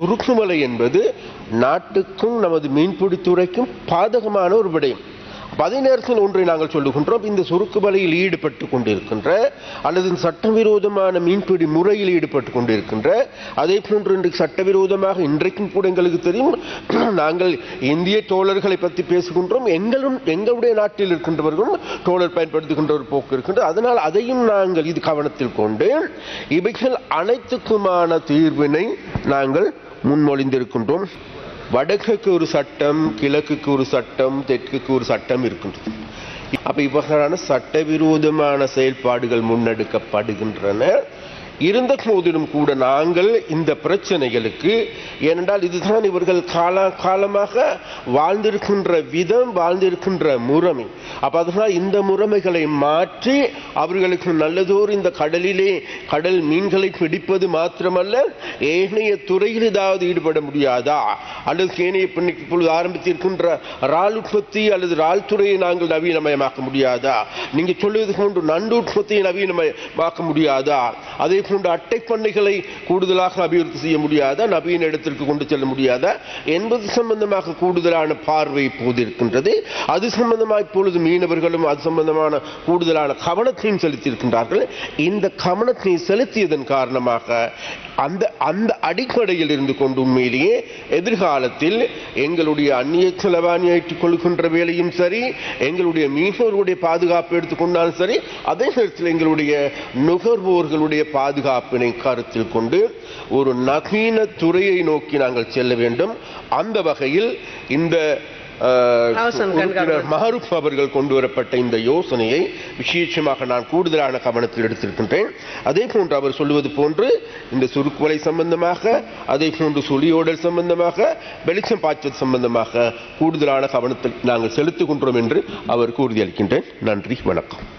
சுருக்குமலை என்பது நாட்டுக்கும் நமது மீன்பிடித்துறைக்கும் பாதகமான ஒரு விடயம். அப்ப அதே நேரத்தில் ஒன்றை நாங்கள் சொல்லுகின்றோம். இந்த சுருக்குமலையில் ஈடுபட்டு கொண்டிருக்கின்ற அல்லது சட்டவிரோதமான மீன்பிடி முறையில் ஈடுபட்டு கொண்டிருக்கின்ற அதே போன்று இன்றைக்கு சட்டவிரோதமாக இன்றைக்கும் கூட எங்களுக்கு தெரியும் நாங்கள் இந்திய தோழர்களை பற்றி பேசுகின்றோம். எங்களும் எங்களுடைய நாட்டில் இருக்கின்றவர்களும் தோழர் பயன்படுத்துகின்ற ஒரு போக்கு இருக்கின்றது. அதனால் அதையும் நாங்கள் இது கவனத்தில் கொண்டு இவைகள் அனைத்துக்குமான தீர்வினை நாங்கள் முன்மொழிந்திருக்கின்றோம். வடக்குக்கு ஒரு சட்டம் கிழக்குக்கு ஒரு சட்டம் தெற்குக்கு ஒரு சட்டம் இருக்கின்றது. அப்போ இவ்வகையான சட்டவிரோதமான செயல்பாடுகள் முன்னெடுக்கப்படுகின்றன. இருந்த போதிலும் கூட நாங்கள் இந்த பிரச்சனைகளுக்கு ஏனென்றால் இதுதான் இவர்கள் கால காலமாக வாழ்ந்திருக்கின்ற விதம் வாழ்ந்திருக்கின்ற முறைமை. அப்போ அதனால் இந்த முறைமைகளை மாற்றி அவர்களுக்கு நல்லதோர் இந்த கடலிலே கடல் மீன்களை பிடிப்பது மாத்திரமல்ல ஏனைய துறையில் ஏதாவது ஈடுபட முடியாதா? அல்லது ஏனைய இப்ப இப்பொழுது ஆரம்பித்திருக்கின்ற இறால் உற்பத்தி அல்லது இறால் துறையை நாங்கள் நவீனமயமாக்க முடியாதா? நீங்கள் சொல்லுவது போன்று நண்டு உற்பத்தியை நவீனமயமாக்க முடியாதா? அதே போன்ற அட்டை பண்ணைகளை கூடுதலாக அபிவிருத்தி செய்ய முடியாத? நவீன இடத்திற்கு கொண்டு செல்ல முடியாத? என்பது சம்பந்தமாக கூடுதலான பார்வை இப்போது இருக்கின்றது. அது சம்பந்தமாக இப்பொழுது மீனவர்களும் அது சம்பந்தமான கூடுதலான கவனத்தையும் செலுத்தியிருக்கின்றார்கள். இந்த கவனத்தை செலுத்தியதன் காரணமாக அந்த அந்த அடிப்படையில் இருந்து கொண்டு உண்மையிலேயே எதிர்காலத்தில் எங்களுடைய அந்நிய செலவாணி ஏற்றுக் கொள்கின்ற வேலையும் சரி எங்களுடைய மீனவர்களுடைய பாதுகாப்பு எடுத்துக்கொண்டாலும் சரி அதே நேரத்தில் எங்களுடைய நுகர்வோர்களுடைய பாதுகாப்பினை கருத்தில் கொண்டு ஒரு நவீன துறையை நோக்கி நாங்கள் செல்ல வேண்டும். அந்த வகையில் இந்த. மஹரூப் அவர்கள் கொண்டு வரப்பட்ட இந்த யோசனையை விசேஷமாக நான் கூடுதலான கவனத்தில் எடுத்திருக்கின்றேன். அதே போன்று அவர் சொல்லுவது போன்று இந்த சுருக்குவலை சம்பந்தமாக அதே போன்று சுழியோடல் சம்பந்தமாக வெளிச்சம் பாய்ச்சல் சம்பந்தமாக கூடுதலான கவனத்தில் நாங்கள் செலுத்துகின்றோம் என்று அவருக்கு உறுதியளிக்கின்றேன் நன்றி வணக்கம்.